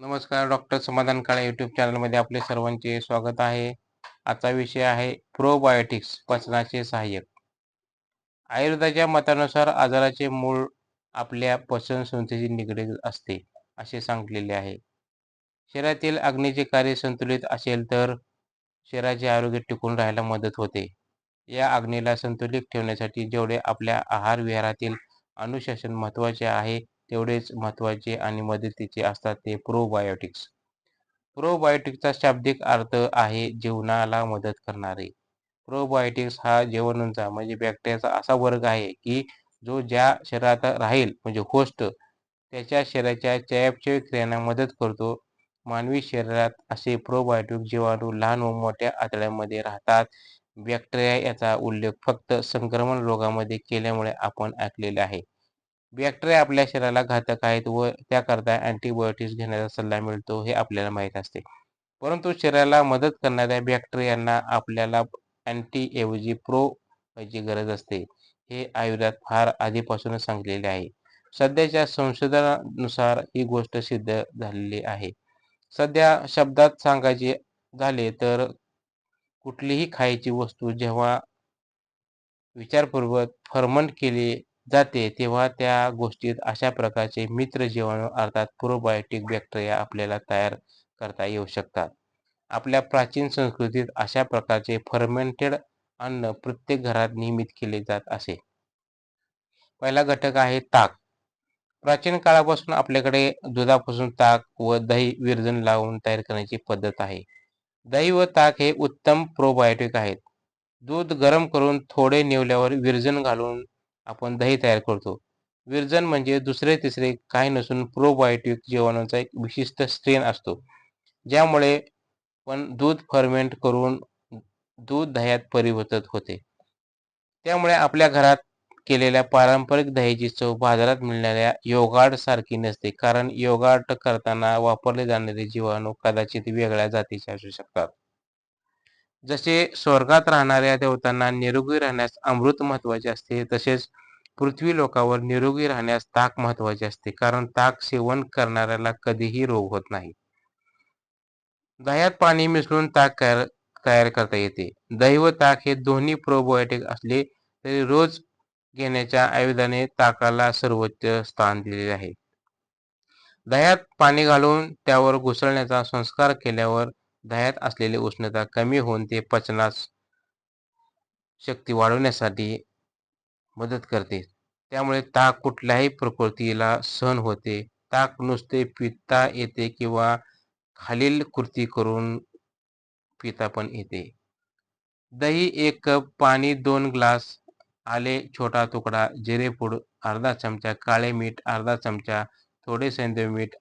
नमस्कार डॉक्टर समाधान काळे यूट्यूब चॅनलमध्ये आपले सर्वांचे स्वागत आहे. आजचा विषय आहे प्रोबायोटिक्स पचनाचे सहाय्यक. आयुर्वेदाच्या मतानुसार आजाराचे मूळ आपल्या पचन संस्थेशी निगडीत असते असे सांगितलेले आहे. शरीरातील अग्नीचे कार्य संतुलित असेल तर शरीराचे आरोग्य टिकून राहायला मदत होते. या अग्नीला संतुलित ठेवण्यासाठी जेवढे आपल्या आहार विहारातील अनुशासन महत्त्वाचे आहे तेवढेच महत्त्वाचे आणि मदतीचे असतात ते प्रोबायोटिक्स प्रोबायोटिक्सचा शाब्दिक अर्थ आहे जीवनाला मदत करणारे. प्रोबायोटिक्स हा जीवनांचा म्हणजे बॅक्टेरियाचा असा वर्ग आहे की जो ज्या शरीरात राहील म्हणजे होस्ट त्याच्या शरीराच्या चयापचय क्रियांना मदत करतो. मानवी शरीरात असे प्रोबायोटिक जीवाणू लहान व मोठ्या आतड्यांमध्ये राहतात. बॅक्टेरिया याचा उल्लेख फक्त संक्रमण रोगामध्ये केल्यामुळे आपण ऐकलेले आहे. बॅक्टेरिया आपल्या शरीराला घातक आहेत व त्याकरता अँटीबायोटिक्स घेण्याचा सल्ला मिळतो हे आपल्याला माहीत असते. परंतु शरीराला मदत करणाऱ्या बॅक्टेरियांना आपल्याला अँटी ऐवजी प्रो ची गरज असते. हे आयुर्वेदात फार आधीपासूनच सांगलेले आहे. सध्याच्या संशोधनानुसार ही गोष्ट सिद्ध झालेली आहे. सध्या शब्दात सांगायचे झाले तर कुठलीही खायची वस्तू जेव्हा विचारपूर्वक फर्मंट केली जाते तेव्हा त्या गोष्टीत अशा प्रकारचे मित्र जीवाणू अर्थात प्रोबायोटिक बॅक्टेरिया आपल्याला तयार करता येऊ शकतात. आपल्या प्राचीन संस्कृतीत अशा प्रकारचे फर्मेंटेड अन्न प्रत्येक घरात नियमित केले जात असे. पहिला घटक आहे ताक. प्राचीन काळापासून आपल्याकडे दुधापासून ताक व दही विरजन लावून तयार करण्याची पद्धत आहे. दही व ताक हे उत्तम प्रोबायोटिक आहेत. दूध गरम करून थोडे निवल्यावर विरजन घालून आपण दही तयार करतो. विरजन म्हणजे दुसरे तिसरे काही नसून प्रोबायोटिक जीवाणूंचा एक विशिष्ट स्ट्रेन असतो. ज्यामुळे पण दूध फर्मेंट करून दूध दह्यात परिवर्तित होते. त्यामुळे आपल्या घरात केलेल्या पारंपरिक दह्याची चव बाजारात मिळणाऱ्या योगाट सारखी नसते. कारण योगाट करताना वापरले जाणारे जीवाणू कदाचित वेगळ्या जातीचे असू शकतात. जसे स्वर्गात राहणाऱ्या देवतांना निरोगी राहण्यास अमृत महत्त्वाचे असते तसेच पृथ्वी लोकावर निरोगी राहण्यास ताक महत्त्वाचे असते कारण ताक सेवन करणाऱ्याला कधीही रोग होत नाही. दह्यात पाणी मिसळून ताक तयार करता येते. दही व ताक हे दोन्ही प्रोबायोटिक असले तरी रोज घेण्याच्या आयुधाने ताकाला सर्वोच्च स्थान दिलेले आहे. दह्यात पाणी घालून त्यावर घुसळण्याचा संस्कार केल्यावर दह्यात असलेली उष्णता कमी होऊन ते पचनास शक्ती वाढवण्यासाठी मदत करते. त्यामुळे ताक कुठल्याही प्रकृतीला सहन होते. ताक नुसते पिता येते किंवा खालील कृती करून पिता पण येते. दही एक कप पाणी दोन ग्लास आले छोटा तुकडा जिरेपूड अर्धा चमचा काळे मीठ अर्धा चमचा थोडे सेंद्रिय मीठ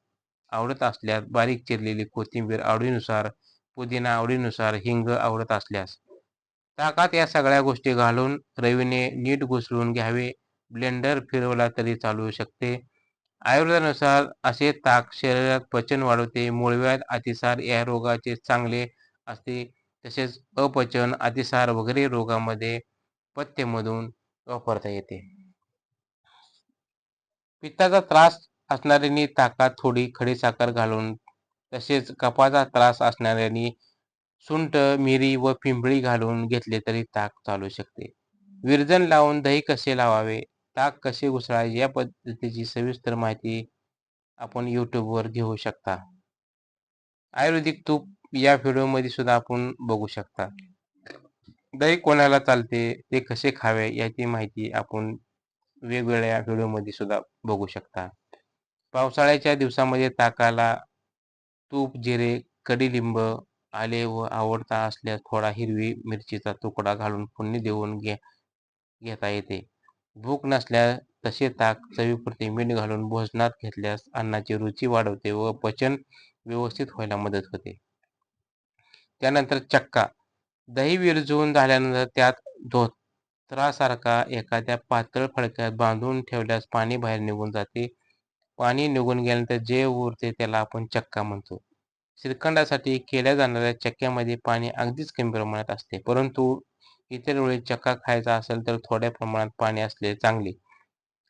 आवडत असल्यास बारीक चिरलेली कोथिंबीर आवडीनुसार पुदिना आवडीनुसार हिंग आवडत असल्यास. ताकात या सगळ्या गोष्टी घालून रवीने नीट घुसळून घ्यावे. ब्लेंडर फिरवला तरी चालू शकते. आयुर्वेदानुसार असे ताक शरीरात पचन वाढवते. मूळव्याध अतिसार या रोगाचे चांगले असते. तसेच अपचन अतिसार वगैरे रोगामध्ये पथ्यमधून वापरता येते. पित्ताचा त्रास असणाऱ्यांनी ताकात थोडी खडीसाखर घालून तसेच कपाचा त्रास असणाऱ्यांनी सुंट मिरी व पिंपळी घालून घेतले तरी ताक चालू शकते. विरजन लावून दही कसे लावावे ताक कसे घुसळायचे या पद्धतीची सविस्तर माहिती आपण यूट्यूबवर घेऊ शकता. आयुर्वेदिक तूप या व्हिडिओमध्ये सुद्धा आपण बघू शकता. दही कोणाला चालते ते कसे खावे याची माहिती आपण वेगवेगळ्या व्हिडिओमध्ये सुद्धा बघू शकता. पावसाळ्याच्या दिवसामध्ये ताकाला तूप जिरे कडीलिंब आले व आवडता असल्यास थोडा हिरवी मिरचीचा तुकडा घालून फोडणी देऊन घे घेता येते. भूक नसल्यास तसे ताक चवीपुरते मीठ घालून भोजनात घेतल्यास अन्नाची रुची वाढवते व पचन व्यवस्थित व्हायला मदत होते. त्यानंतर चक्का. दही विरजून झाल्यानंतर त्यात धोत्रासारखा एखाद्या पातळ फडक्यात बांधून ठेवल्यास पाणी बाहेर निघून जाते. पाणी निघून गेल्यानंतर जे उरते त्याला आपण चक्का म्हणतो. श्रीखंडासाठी केल्या जाणाऱ्या चक्क्यामध्ये पाणी अगदीच कमी प्रमाणात असते. परंतु इतर वेळी चक्का खायचा असेल तर थोड्या प्रमाणात पाणी असले चांगले.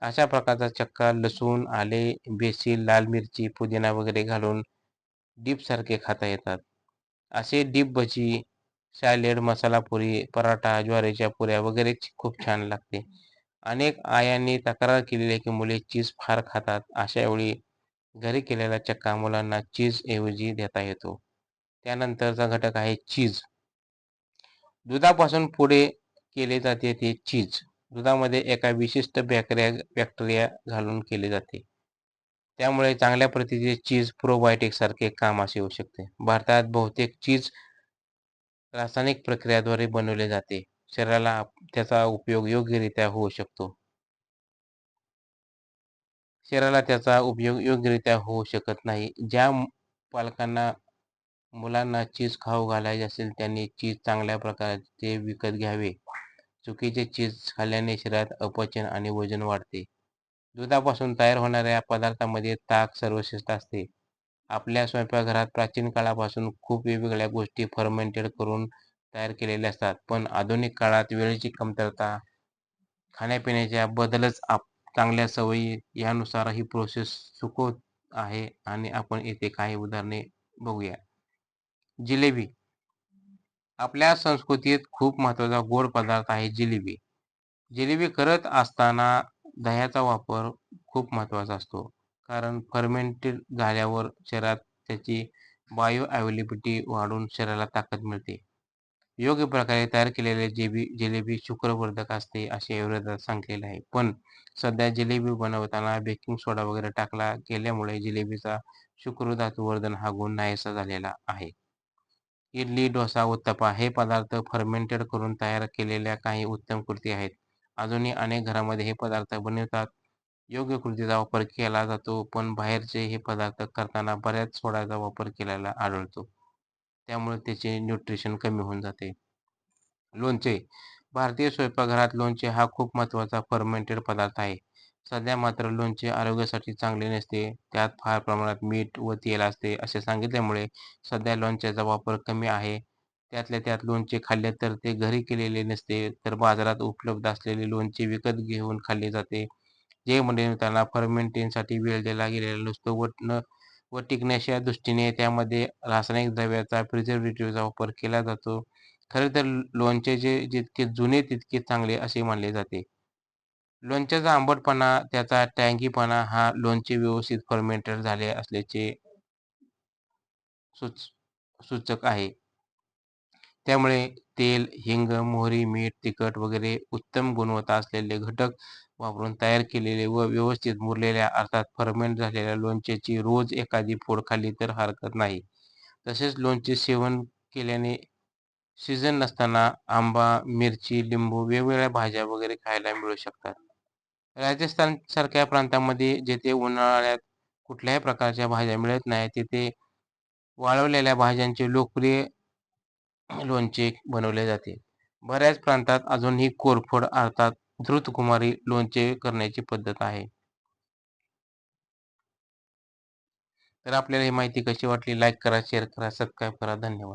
अशा प्रकारचा चक्का लसूण आले बेसील लाल मिरची पुदिना वगैरे घालून डीपसारखे खाता येतात. असे डिप भजी सॅलेड मसाला पुरी पराठा ज्वारीच्या पुऱ्या वगैरे खूप छान लागते. अनेक आयांनी तक्रार केलेली आहे की मुले चीज फार खातात. अशा वेळी घरी केलेला चक्का मुलांना चीज ऐवजी देता येतो. त्यानंतरचा घटक आहे चीज. दुधापासून पुढे केले जाते ते चीज. दुधामध्ये एका विशिष्ट बॅक्टेरिया बॅक्टेरिया घालून केले जाते. त्यामुळे चांगल्या प्रतीचे चीज प्रोबायोटिक सारखे असे होऊ शकते. भारतात बहुतेक चीज रासायनिक प्रक्रियाद्वारे बनवले जाते. शरीराला त्याचा उपयोग योग्यरित्या होऊ शकतो. शरीराला त्याचा उपयोग योग्यरित्या होऊ शकत नाही. ज्या पालकांना मुलांना चीज खाऊ घालायचे असेल त्यांनी चीज चांगल्या प्रकारचे विकत घ्यावे. चुकीचे चीज खाल्ल्याने शरीरात अपचन आणि वजन वाढते. दुधापासून तयार होणाऱ्या पदार्थामध्ये ताक सर्वश्रेष्ठ असते. आपल्या स्वयंपाकघरात प्राचीन काळापासून खूप वेगवेगळ्या गोष्टी फर्मेंटेड करून तयार केलेले असतात. पण आधुनिक काळात वेळेची कमतरता खाण्यापिण्याच्या बदलच आप चांगल्या सवयी यानुसार ही प्रोसेस चुकवत आहे आणि आपण येथे काही उदाहरणे बघूया. जिलेबी. आपल्या संस्कृतीत खूप महत्त्वाचा गोड पदार्थ आहे जिलेबी. जिलेबी करत असताना दह्याचा वापर खूप महत्त्वाचा असतो. कारण फर्मेंटेड झाल्यावर शरीरात त्याची बायो अवेलेबिलिटी वाढून शरीराला ताकद मिळते. योग्य प्रकारे तयार केलेले जेबी जिलेबी शुक्रवर्धक असते असे आयुर्वेदात सांगितलेले आहे. पण सध्या जिलेबी बनवताना बेकिंग सोडा वगैरे टाकला गेल्यामुळे जिलेबीचा शुक्रधातुवर्धन हा गुण नाहीसा झालेला आहे. इडली डोसा उत्तपा हे पदार्थ फर्मेंटेड करून तयार केलेल्या काही उत्तम कृती आहेत. अजूनही अनेक घरामध्ये हे पदार्थ बनवतात. योग्य कृतीचा वापर केला जातो पण बाहेरचे हे पदार्थ करताना बऱ्याच सोडाचा वापर केलेला आढळतो. त्यामुळे त्याचे न्यूट्रिशन कमी होऊन जाते. लोणचे भारतीय स्वयंपाकघरात लोणचे हा खूप महत्त्वाचा फर्मेंटेड पदार्थ आहे. सध्या मात्र लोणचे आरोग्यासाठी चांगले नसते त्यात फार प्रमाणात मीठ व तेल असते असे सांगितल्यामुळे सध्या लोणच्याचा वापर कमी आहे. त्यातल्या त्यात लोणचे खाल्ले तर ते घरी केलेले नसते तर बाजारात उपलब्ध असलेले लोणचे विकत घेऊन खाल्ले जाते. जे म्हणजे त्यांना फर्मेंटेनसाठी वेळ दिला गेलेला नसतो व न व टिकण्याच्या दृष्टीने त्यामध्ये रासायनिक द्रव्याचा प्रिझर्वेटिव्हचा वापर केला जातो. खरे तर लोणच्याचे जितके जुने तितके चांगले असे मानले जाते. लोणच्याचा आंबटपणा त्याचा टँगीपणा हा लोणचे व्यवस्थित फर्मेंटेड झाले असल्याचे सुच सूचक आहे. त्यामुळे तेल हिंग मोहरी मीठ तिखट वगैरे उत्तम गुणवत्ता असलेले घटक वापरून तयार केलेले व व्यवस्थित मुरलेल्या अर्थात फर्मेंट झालेल्या लोणच्याची रोज एखादी फोड खाल्ली तर हरकत नाही. तसेच लोणचे सेवन केल्याने सीझन नसताना आंबा मिरची लिंबू वेगवेगळ्या भाज्या वगैरे खायला मिळू शकतात. राजस्थान सारख्या प्रांतामध्ये जेथे उन्हाळ्यात कुठल्याही प्रकारच्या भाज्या मिळत नाही तिथे वाळवलेल्या भाज्यांचे लोकप्रिय लोणचे बनवले जाते. बऱ्याच प्रांतात अजूनही कोरफड अर्थात धृतकुमारी लोणचे करण्याची पद्धत आहे. तर आपल्याला ही माहिती कशी वाटली? लाईक करा शेअर करा सबस्क्राईब करा. धन्यवाद.